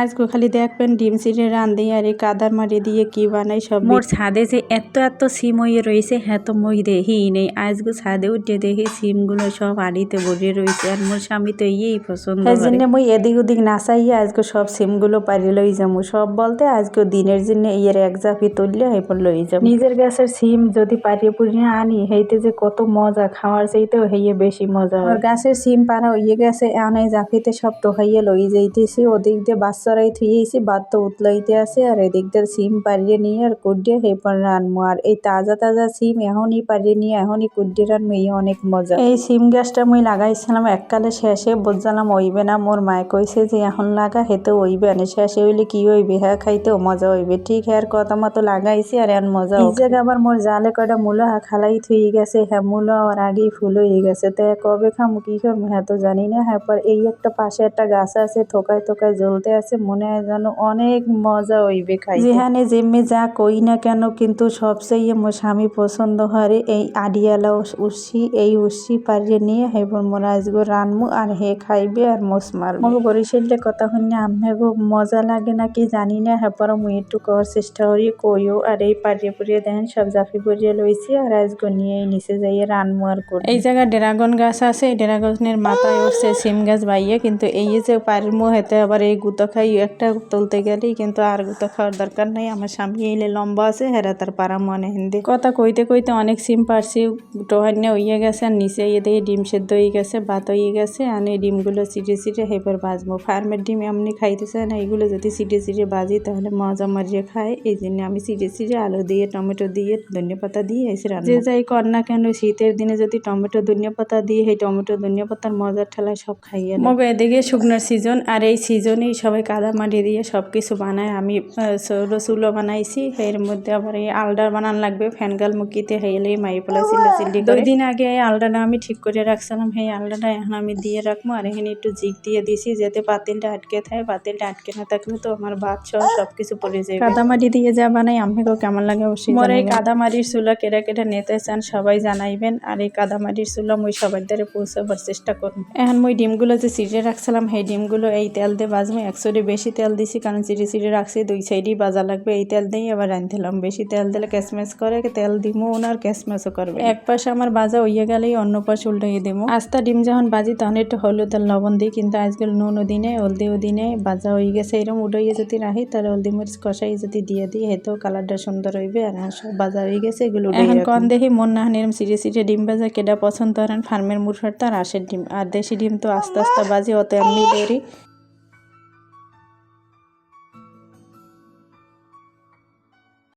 আজকে খালি দেখবেন ডিম সিটে রান্ধি আর এই কাদার মারি দিয়ে কি বানাই সব মোর ছাদে যে এত এত সিম হয়ে রয়েছে হ্যাঁ তো মই দেখি নেই। আজকে ছাদে উঠে দেখি সিমগুলো সব আড়িতে ভরে রয়েছে আর মোর স্বামী তো ইয়েই পছন্দ এই করে। জন্য মুই এদিক ওদিক নাচাইয়া আজকে সব সিমগুলো পারি লই যাব সব বলতে আজকে দিনের জন্য ইয়ের এক জাফি তুললে এরপর লই যাব নিজের গাছের সিম যদি পারিয়ে পুরিয়ে আনি হেইতে যে কত মজা খাওয়ার চাইতেও হেয়ে বেশি মজা হয়। গাছের সিম পারা হইয়ে গেছে এনে জাফিতে সব তো হইয়ে লই যাইতেছি। ওদিক দিয়ে বাচ্চারাই থুইয়েছি বাদ তো উতলাইতে আছে আর এদিক দিয়ে সিম পারিয়ে নিয়ে আর কুডিয়ে হেপর রানমু আর এই তাজা তাজা সিম এখনই পারিয়ে নিয়ে এখনই কুডিয়ে রানমু এই অনেক মজা। এই সিম গাছটা মুই লাগাইছিলাম এককালে শেষে বুঝলাম ওইবে না মোর মায়ে কইছে যে এখন লাগা হেতে ওইবে না শেষে হইলে কি হইবে হ্যাঁ খাইতেও মজা হইবে ঠিক হ্যাঁ কথা মতো লাগাইছি আর এখন মজা এই জায়গা আবার মোর জালে কয়টা মূলা খালাই থুই গেছে হ্যাঁ মূলা আর আগেই ফুল হয়ে গেছে তো কবে খামু কি খামু হ্যাঁ তো জানি না হ্যাঁ পর এই একটা পাশে একটা গাছ আছে থোকায় থোকায় জ্বলতে আছে মনে হয় যেন অনেক মজা হইবে খাই যেখানে যেমনি যা কই না কেন কিন্তু সবচেয়ে মোর স্বামী পছন্দ হয় এই আডিয়ালা উসি এই উসি পারিয়ে নিয়ে হেবর মোরা আজগো রানমু আর হে খাইবে আর মোস মারবে। মগো বরিশালে কথা শুনে আমি মজা লাগে না কি জানি না হেপর মুই একটু কর চেষ্টা করি কইও আর এই পারিয়ে পুরিয়ে দেখেন সব জাফি পুরিয়ে লইছি আর আজগো নিয়ে নিচে যাইয়ে রানমু আর করি এই জায়গায় ড্রাগন গাছ আছে এই ড্রাগনের মাথায় উঠছে সিম গাছ বাইয়ে কিন্তু এই যে পারমো হেতে আবার এই গুতো খাই একটা তুলতে গেলেই কিন্তু আর গুতো খাওয়ার দরকার নাই। আমার স্বামী এলে লম্বা আছে হেরা তার পারা মনে হিন্দি। কথা কইতে কইতে অনেক সিম পারছি টোহান্য হইয়ে গেছে আর নিচে ইয়ে দিয়ে ডিম সেদ্ধ হয়ে গেছে ভাত হয়ে গেছে। আর এই ডিমগুলো চিটে চিটে হেপর ভাজবো। ফার্মের ডিম এমনি খাইতেছে না এগুলো যদি চিটে চিটে ভাজি তাহলে মজা মারিয়ে খায়। এই জন্য আমি চিটে চিটে আলু দিয়ে টমেটো দিয়ে ধনিয়া পাতা দিয়ে এসে রান্না যে যাই কর না কেন শীতের দিনে যদি টমেটো ধনিয়া পাতা দিয়ে সেই টমেটো ধনিয়া পাতার মজার ঠেলায় সব খাইয়ে মগ এদিকে শুকনোর সিজন আর এই সিজনেই সবাই কাদা মাটি দিয়ে সব কিছু বানায় আমি সৌর চুলো বানাইছি এর মধ্যে আবার এই আলডার বানান লাগবে ফ্যানগাল মুখিতে হেলে মাই পোলা চিল্লা চিল্লি দুই দিন আগে এই আলডাটা আমি ঠিক করে রাখছিলাম সেই আলডাটা এখন আমি দিয়ে রাখব আর এখানে একটু জিগ দিয়ে দিছি যাতে পাতিলটা আটকে থাকে পাতিলটা আটকে না থাকলে তো আমার ভাত সহ সব কিছু পড়ে যায় কাদামাটি দিয়ে যা বানাই আপনাকেও কেমন লাগে অবশ্যই মোর এই কাদামাটির চুলা কেটে কেটে নিতে চান সবাই জানাইবেন আর এই কাদামাটির চুলা মুই সবার দ্বারা পৌঁছাবার চেষ্টা করুন এখন মুই ডিমগুলো যে চিড়ে রাখছিলাম সেই ডিমগুলো এই তেল দিয়ে বাজবো একশোটি বেশি তেল দিছি কারণ চিড়ে চিড়ে রাখছি দুই সাইডই বাজা লাগবে। এই তেল দিয়েই আবার রাঁধছিলাম বেশি তেল দিলে ক্যাশমেশ করে তেল দিমো আর ক্যাশমেশও করবে। এক পাশে আমার বাজা হইয়ে গেলেই অন্য পাশে উল্টাইয়ে দেবো আস্তা ডিম যখন বাজি তখন একটু হলুদ আর লবণ দিই কিন্তু আজকাল নুন দিনে হলদিও দিনে বাজা হয়ে গেছে। এরকম উঠাইয়ে যদি রাখি তাহলে হলদি মরিচ কষাই যদি দিয়ে দিই হেতেও কালারটা সুন্দর হইবে আর সব বাজা হয়ে গেছে এগুলো এখন কন দেখি মন না এরম সিটে সিটে ডিম ভাজা কেডা পছন্দ করেন? ফার্মের মুরফার তো আর আশের ডিম। আর দেশি ডিম তো আস্তে আস্তে বাজে অত এমনি দেরি।